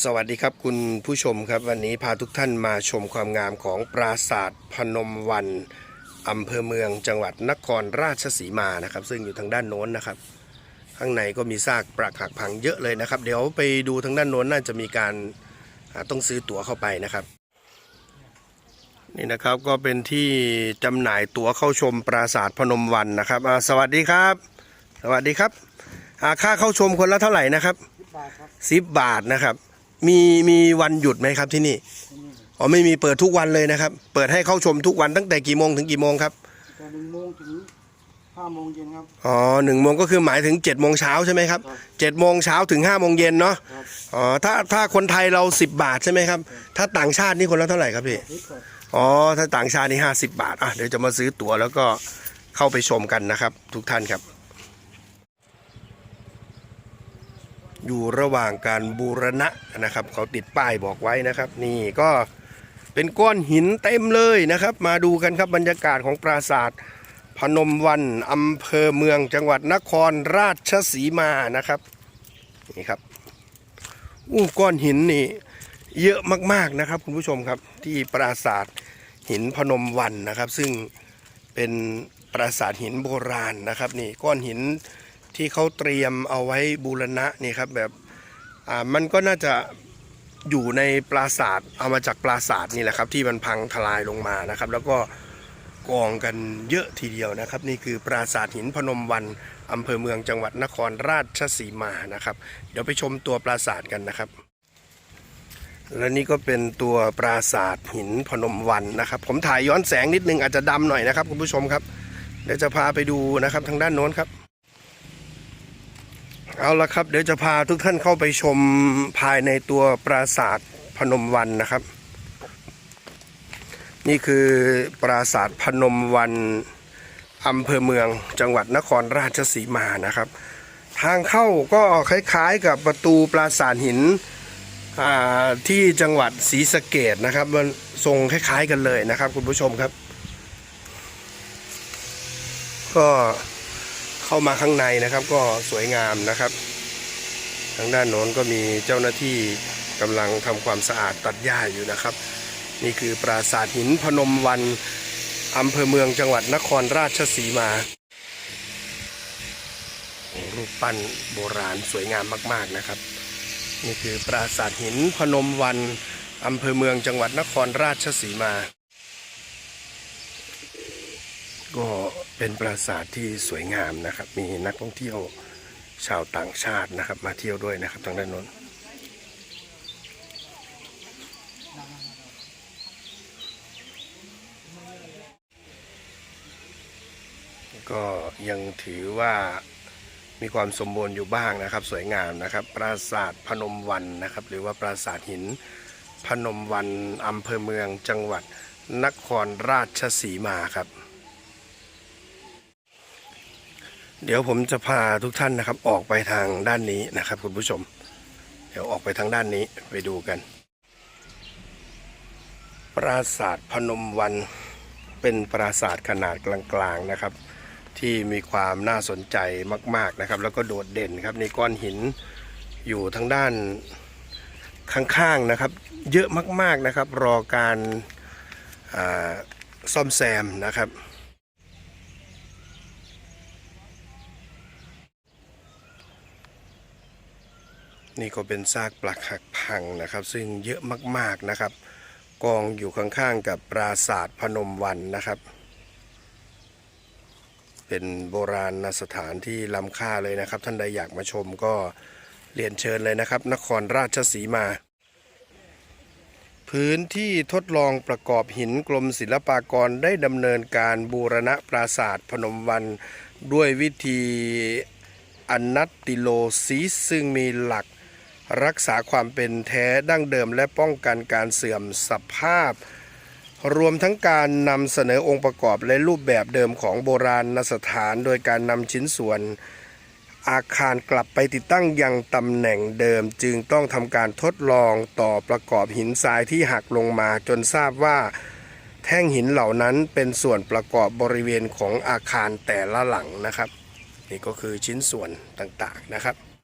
สวัสดีครับคุณผู้ชมครับวันนี้พาทุกท่านมาชมความงามของปราสาทพนมวันอำเภอเมืองจังหวัดนครราชสีมานะครับ ซึ่งอยู่ทางด้านโน้นนะครับ ข้างในก็มีซากปรักหักพังเยอะเลยนะครับ เดี๋ยวไปดูทางด้านโน้นน่าจะมีการอ่าต้องซื้อตั๋วเข้าไปนะครับ นี่นะครับก็เป็นที่จำหน่ายตั๋วเข้าชมปราสาทพนมวันนะครับอ่าสวัสดีครับ สวัสดีครับอ่าค่าเข้าชมคนละเท่าไหร่นะครับบาทครับสิบบาทนะครับ มีมีวันหยุดไหมครับที่นี่อ๋อไม่มีเปิดทุกวันเลยนะครับ เปิดให้เข้าชมทุกวันตั้งแต่กี่โมงถึงกี่โมงครับแต่หนึ่งโมงถึงห้าโมงเย็นครับ อ๋อหนึ่งโมงก็คือหมายถึง7จ็ดโมงเช้าใช่ไหมครับครับเจ็ดโมงเช้าถึง5้าโมงเย็นเนาะครับอ๋อถ้าถ้าคนไทยเรา10บาทใช่ไหมครับ ถ้าต่างชาตินี่คนละเท่าไหร่ครับพี่นี่ก่อนอ๋อถ้าต่างชาตินี่ห้าสิบาทอะเดี๋ยวจะมาซื้อตั๋วแล้วก็เข้าไปชมกันนะครับ ทุกท่านครับ อยู่ระหว่างการบูรณะนะครับ เขาติดป้ายบอกไว้นะครับ นี่ก็เป็นก้อนหินเต็มเลยนะครับ มาดูกันครับบรรยากาศของปราสาทพนมวันอำเภอเมืองจังหวัดนครราชสีมานะครับนี่ครับอู้ก้อนหินนี่เยอะมากๆนะครับ คุณผู้ชมครับที่ปราสาทหินพนมวันนะครับ ซึ่งเป็นปราสาทหินโบราณนะครับ นี่ก้อนหิน ที่เขาเตรียมเอาไว้บูรณะนี่ครับแบบอ่ามันก็น่าจะอยู่ในปราสาทเอามาจากปราสาทนี่แหละครับ ที่มันพังทลายลงมานะครับ แล้วก็กองกันเยอะทีเดียวนะครับ นี่คือปราสาทหินพนมวันอำเภอเมืองจังหวัดนครราชสีมานะครับ เดี๋ยวไปชมตัวปราสาทกันนะครับ และนี่ก็เป็นตัวปราสาทหินพนมวันนะครับ ผมถ่ายย้อนแสงนิดนึงอาจจะดำหน่อยนะครับคุณผู้ชมครับเดี๋ยวจะพาไปดูนะครับทางด้านโน้นครับ เอาละครับ เดี๋ยวจะพาทุกท่านเข้าไปชมภายในตัวปราสาทพนมวันนะครับ นี่คือปราสาทพนมวันอำเภอเมืองจังหวัดนครราชสีมานะครับ ทางเข้าก็คล้ายๆกับประตูปราสาทหินที่จังหวัดศรีสะเกดนะครับมันทรงคล้ายๆกันเลยนะครับ คุณผู้ชมครับ ก็ เข้ามาข้างในนะครับก็สวยงามนะครับ ทางด้านโน้นก็มีเจ้าหน้าที่กำลังทำความสะอาดตัดหญ้าอยู่นะครับ นี่คือปราสาทหินพนมวันอำเภอเมืองจังหวัดนครราชสีมา รูปปั้นโบราณสวยงามมาก ๆนะครับ นี่คือปราสาทหินพนมวันอำเภอเมืองจังหวัดนครราชสีมา ก็เป็นปราสาทที่สวยงามนะครับ มีนักท่องเที่ยวชาวต่างชาตินะครับ มาเที่ยวด้วยนะครับทางด้านโน้นก็ยังถือว่ามีความสมบูรณ์อยู่บ้างนะครับ สวยงามนะครับ ปราสาทพนมวันนะครับ หรือว่าปราสาทหินพนมวันอำเภอเมืองจังหวัดนครราชสีมาครับ เดี๋ยวผมจะพาทุกท่านนะครับ ออกไปทางด้านนี้นะครับ คุณผู้ชม เดี๋ยวออกไปทางด้านนี้ไปดูกัน ปราสาทพนมวันเป็นปราสาทขนาดกลางๆนะครับ ที่มีความน่าสนใจมาก ๆนะครับ แล้วก็โดดเด่นครับในก้อนหินอยู่ทางด้านข้างๆนะครับ เยอะมากๆนะครับ รอการซ่อมแซมนะครับ นี่ก็เป็นซากปลักหักพังนะครับ ซึ่งเยอะมากๆนะครับ กองอยู่ข้างๆกับปราสาทพนมวันนะครับ เป็นโบราณสถานที่ล้ำค่าเลยนะครับ ท่านใดอยากมาชมก็เรียนเชิญเลยนะครับ นครราชสีมา พื้นที่ทดลองประกอบหินกรมศิลปากรได้ดำเนินการบูรณะปราสาทพนมวันด้วยวิธีอนัตติโลซิสซึ่งมีหลัก รักษาความเป็นแท้ดั้งเดิม และป้องกันการเสื่อมสภาพ รวมทั้งการนำเสนอองค์ประกอบและรูปแบบเดิมของโบราณสถาน โดยการนำชิ้นส่วนอาคารกลับไปติดตั้งยังตำแหน่งเดิม จึงต้องทำการทดลองต่อประกอบหินทรายที่หักลงมาจนทราบว่า แท่งหินเหล่านั้นเป็นส่วนประกอบบริเวณของอาคารแต่ละหลังนะครับ นี่ก็คือชิ้นส่วนต่างๆนะครับ